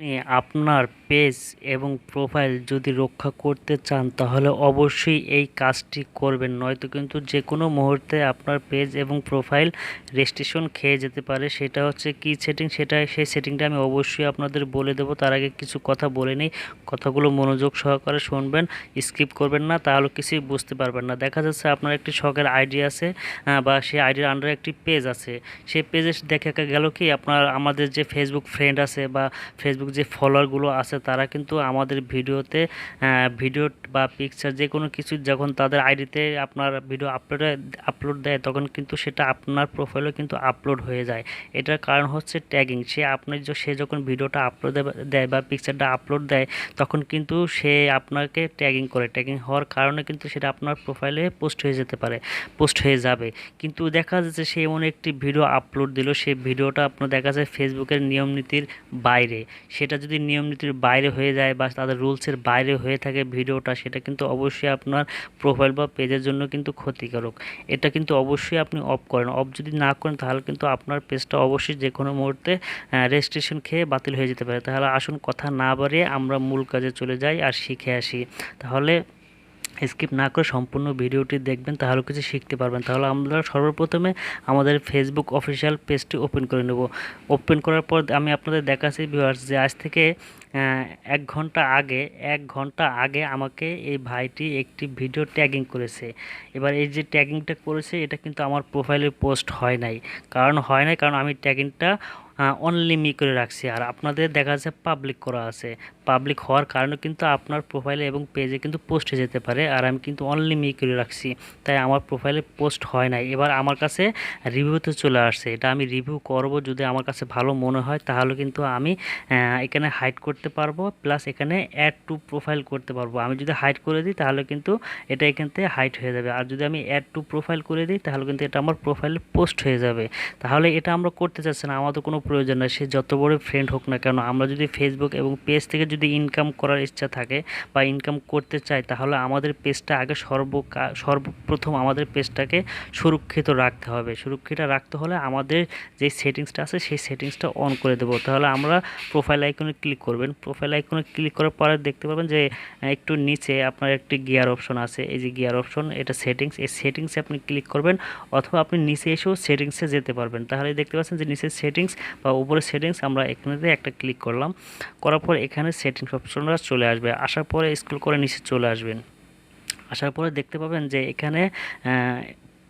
আপনি আপনার পেজ এবং প্রোফাইল যদি রক্ষা করতে চান, তাহলে অবশ্যই এই কাজটি করবেন। নয়তো কিন্তু যে কোনো মুহূর্তে আপনার পেজ এবং প্রোফাইল রেজিস্ট্রেশন খেয়ে যেতে পারে। সেটা হচ্ছে কি সেটিং? সেটা, সেই সেটিংটা আমি অবশ্যই আপনাদের বলে দেবো। তার আগে কিছু কথা বলে নিই। কথাগুলো মনোযোগ সহকারে শুনবেন, স্কিপ করবেন না, তাহলে কিছুই বুঝতে পারবেন না। দেখা যাচ্ছে আপনার একটি শখের আইডি আছে বা সেই আইডির আন্ডারে একটি পেজ আছে। সেই পেজে দেখা গেল কি আপনার, আমাদের যে ফেসবুক ফ্রেন্ড আছে বা ফেসবুক যে ফলোয়ারগুলো আছে তারা কিন্তু আমাদের ভিডিওতে ভিডিও বা পিকচার যে কোনো কিছু যখন তাদের আইডিতে আপনার ভিডিও আপলোড আপলোড দেয়, তখন কিন্তু সেটা আপনার প্রোফাইলে কিন্তু আপলোড হয়ে যায়। এটার কারণ হচ্ছে ট্যাগিং সে আপনার য- সে যখন ভিডিওটা আপলোড দেয় বা পিকচারটা আপলোড দেয়, তখন কিন্তু সে আপনাকে ট্যাগিং করে। ট্যাগিং হওয়ার কারণে কিন্তু সেটা আপনার প্রোফাইলে পোস্ট হয়ে যেতে পারে পোস্ট হয়ে যাবে। কিন্তু দেখা যাচ্ছে সে এমন একটি ভিডিও আপলোড দিল সেই ভিডিওটা আপনার দেখা যায় ফেসবুকের নিয়ম নীতির বাইরে। সেটা যদি নিয়ম নীতির বাইরে হয়ে যায় বা তাদের রুলসের বাইরে হয়ে থাকে ভিডিওটা সেটা কিন্তু অবশ্যই আপনার প্রোফাইল বা পেজের জন্য কিন্তু ক্ষতিকারক। এটা কিন্তু অবশ্যই আপনি অফ করেন। অফ যদি না করেন, তাহলে কিন্তু আপনার পেজটা অবশ্যই যে কোনো মুহূর্তে রেজিস্ট্রেশন খেয়ে বাতিল হয়ে যেতে পারে। তাহলে আসুন কথা না বাড়িয়ে আমরা মূল কাজে চলে যাই আর শিখে আসি। তাহলে স্কিপ না করে সম্পূর্ণ ভিডিওটি দেখবেন, তাহলে কিছু শিখতে পারবেন। তাহলে আমরা সর্বপ্রথমে আমাদের ফেসবুক অফিসিয়াল পেজটি ওপেন করে নেব। ওপেন করার পর আমি আপনাদের দেখাচ্ছি ভিউয়ার্স যে আজ থেকে এক ঘণ্টা আগে, এক ঘণ্টা আগে আমাকে এই ভাইটি একটি ভিডিও ট্যাগিং করেছে। এবার এই যে ট্যাগিংটা করেছে, এটা কিন্তু আমার প্রোফাইলে পোস্ট হয় নাই। কারণ হয় নাই, কারণ আমি ট্যাগিংটা অনলি মি করে রাখছি। আর আপনাদের দেখা যাচ্ছে পাবলিক করা আছে। পাবলিক হওয়ার কারণে কিন্তু আপনার প্রোফাইলে এবং পেজে কিন্তু পোস্ট হয়ে যেতে পারে। আর আমি কিন্তু অনলি মি করে রাখছি। তাই আমার প্রোফাইলে পোস্ট হয় নাই। এবার আমার কাছে রিভিউতে চলে আসছে। এটা আমি রিভিউ করব যদি আমার কাছে ভালো মনে হয়, তাহলে কিন্তু আমি এখানে হাইড করতে পারব। প্লাস এখানে অ্যাড টু প্রোফাইল করতে পারব। আমি যদি হাইড করে দিই, তাহলে কিন্তু এটা এখান থেকে হাইড হয়ে যাবে। আর যদি আমি অ্যাড টু প্রোফাইল করে দিই, তাহলে কিন্তু এটা আমার প্রোফাইলে পোস্ট হয়ে যাবে। তাহলে এটা আমরা করতে চাচ্ছি না। আমাদের কোনো প্রয়োজন নেই সে যত বড় ফ্রেন্ড হোক না কেন, আমরা যদি ফেসবুক এবং পেজ থেকে যদি ইনকাম করার ইচ্ছা থাকে বা ইনকাম করতে চাই, তাহলে আমাদের পেজটা আগে সর্ব সর্বপ্রথম আমাদের পেজটাকে সুরক্ষিত রাখতে হবে। সুরক্ষিত রাখতে হলে আমাদের যে সেটিংসটা আছে, সেই সেটিংসটা অন করে দেবো। তাহলে আমরা প্রোফাইল আইকনে ক্লিক করবেন। প্রোফাইল আইকনে ক্লিক করার পরে দেখতে পাবেন যে, একটু নিচে আপনার একটি গিয়ার অপশন আছে। এই যে গিয়ার অপশন এটা সেটিংস এই সেটিংসে আপনি ক্লিক করবেন অথবা আপনি নিচে এসেও সেটিংসে যেতে পারবেন। তাহলে দেখতে পাচ্ছেন যে নিচে সেটিংস বা উপরে সেটিংস আমরা এখানে দিয়ে একটা ক্লিক করলাম। করার পর এখানে সেটিংস অপশনটা চলে আসবে। আসার পরে স্ক্রল করে নিচে চলে আসবেন। আসার পরে দেখতে পাবেন যে এখানে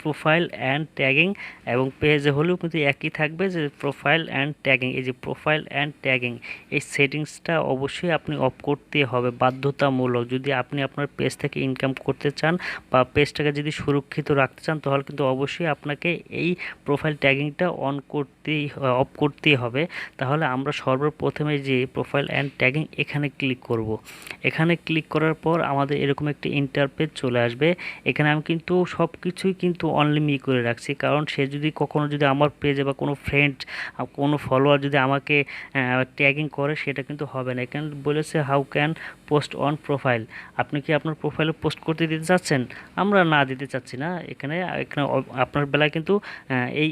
প্রোফাইল অ্যান্ড ট্যাগিং এবং পেজে হলেও কিন্তু একই থাকবে যে প্রোফাইল অ্যান্ড ট্যাগিং এই যে প্রোফাইল অ্যান্ড ট্যাগিং এই সেটিংসটা অবশ্যই আপনি অফ করতে হবে বাধ্যতামূলক। যদি আপনি আপনার পেজ থেকে ইনকাম করতে চান বা পেজটাকে যদি সুরক্ষিত রাখতে চান, তাহলে কিন্তু অবশ্যই আপনাকে এই প্রোফাইল ট্যাগিংটা অন করতেই অফ করতেই হবে। তাহলে আমরা সর্বপ্রথমে যে প্রোফাইল অ্যান্ড ট্যাগিং এখানে ক্লিক করব। এখানে ক্লিক করার পর আমাদের এরকম একটি ইন্টারপেজ চলে আসবে। এখানে আমি কিন্তু সব কিছুই কিন্তু অনলি মি করে রাখছি। কারণ সে যদি কখনো যদি আমার পেজে বা কোনো ফ্রেন্ড কোনো ফলোয়ার যদি আমাকে ট্যাগিং করে, সেটা কিন্তু হবে না। এখানে বলেছে how can post on profile আপনি কি আপনার প্রোফাইলে পোস্ট করতে দিতে চাচ্ছেন? আমরা না দিতে চাচ্ছি না। এখানে এখানে, আপনার বেলায় কিন্তু এই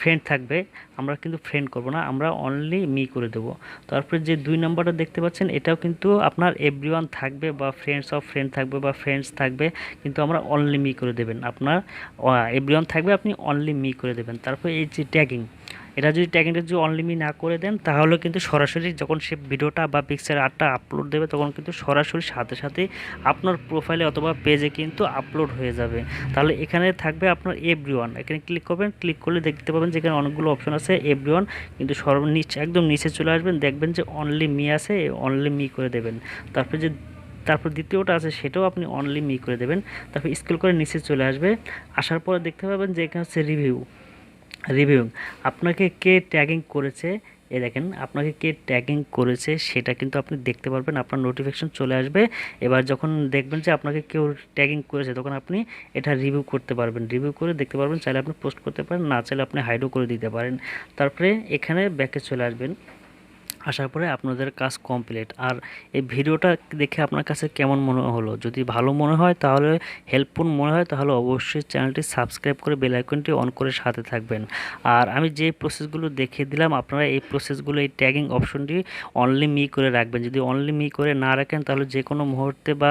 ফ্রেন্ড থাকবে। আমরা কিন্তু ফ্রেন্ড করব না, আমরা অনলি মি করে দেবো। তারপরে যে দুই নাম্বারটা দেখতে পাচ্ছেন, এটাও কিন্তু আপনার এভরি থাকবে বা ফ্রেন্ডস অফ ফ্রেন্ড থাকবে বা ফ্রেন্ডস থাকবে, কিন্তু আমরা অনলি মি করে দেবেন। আপনার এভরি থাকবে, আপনি অনলি মি করে দেবেন। তারপর এই যে ট্যাগিং এটা যদি ট্যাগিংটা যদি অনলি মি না করে দেন, তাহলে কিন্তু সরাসরি যখন সে ভিডিওটা বা পিকচার আর্টটা আপলোড দেবে, তখন কিন্তু সরাসরি সাথে সাথে আপনার প্রোফাইলে অথবা পেজে কিন্তু আপলোড হয়ে যাবে। তাহলে এখানে থাকবে আপনার এভরিওয়ান এখানে ক্লিক করবেন ক্লিক করলে দেখতে পাবেন যেখানে অনেকগুলো অপশন আছে এভরিওয়ান কিন্তু সর্বনিচ একদম নিচে চলে আসবেন, দেখবেন যে অনলি মি আছে অনলি মি করে দেবেন। তারপরে যে তারপর দ্বিতীয়টা আছে, সেটাও আপনি অনলি মি করে দেবেন। তারপর স্ক্রল করে নিচে চলে আসবে। আসার পরে দেখতে পাবেন যে এখানে হচ্ছে রিভিউ রিভিউ। আপনাকে কে ট্যাগিং করেছে? এ দেখেন, আপনাকে কে ট্যাগিং করেছে সেটা কিন্তু আপনি দেখতে পারবেন, আপনার নোটিফিকেশন চলে আসবে। এবার যখন দেখবেন যে আপনাকে কেউ ট্যাগিং করেছে, তখন আপনি এটা রিভিউ করতে পারবেন। রিভিউ করে দেখতে পারবেন, চাইলে আপনি পোস্ট করতে পারেন, না চাইলে আপনি হাইডও করে দিতে পারেন। তারপরে এখানে ব্যাকে চলে আসবেন। আসার পরে আপনাদের কাজ কমপ্লিট আর এই ভিডিওটা দেখে আপনার কাছে কেমন মনে হলো? যদি ভালো মনে হয় তাহলে হেল্পফুল মনে হয় তাহলে অবশ্যই চ্যানেলটি সাবস্ক্রাইব করে বেল আইকনটি অন করে সাথে থাকবেন। আর আমি যে প্রসেসগুলো দেখিয়ে দিলাম, আপনারা এই প্রসেসগুলো এই ট্যাগিং অপশনটি অনলি মি করে রাখবেন। যদি অনলি মি করে না রাখেন, তাহলে যে কোনো মুহূর্তে বা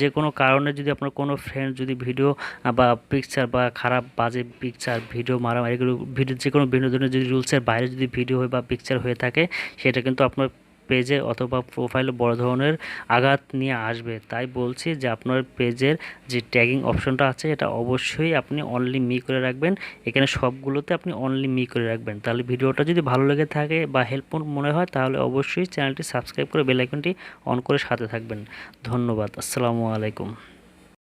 যে কোনো কারণে যদি আপনার কোনো ফ্রেন্ড যদি ভিডিও বা পিকচার বা খারাপ বাজে পিকচার ভিডিও মারা এগুলো ভিডিও যে কোনো বিনোদনের যদি রুলসের বাইরে যদি ভিডিও হয় বা পিকচার হয়ে থাকে সেটা কিন্তু আপনার পেজে অথবা প্রোফাইলে বড় ধরনের আঘাত নিয়ে আসবে। তাই বলছি যে আপনার পেজের যে ট্যাগিং অপশনটা আছে, এটা অবশ্যই আপনি অনলি মি করে রাখবেন। এখানে সবগুলোতে আপনি অনলি মি করে রাখবেন। তাহলে ভিডিওটা যদি ভালো লেগে থাকে বা হেল্পফুল মনে হয়, তাহলে অবশ্যই চ্যানেলটি সাবস্ক্রাইব করে বেল আইকনটি অন করে সাথে থাকবেন। ধন্যবাদ। আসসালামু আলাইকুম।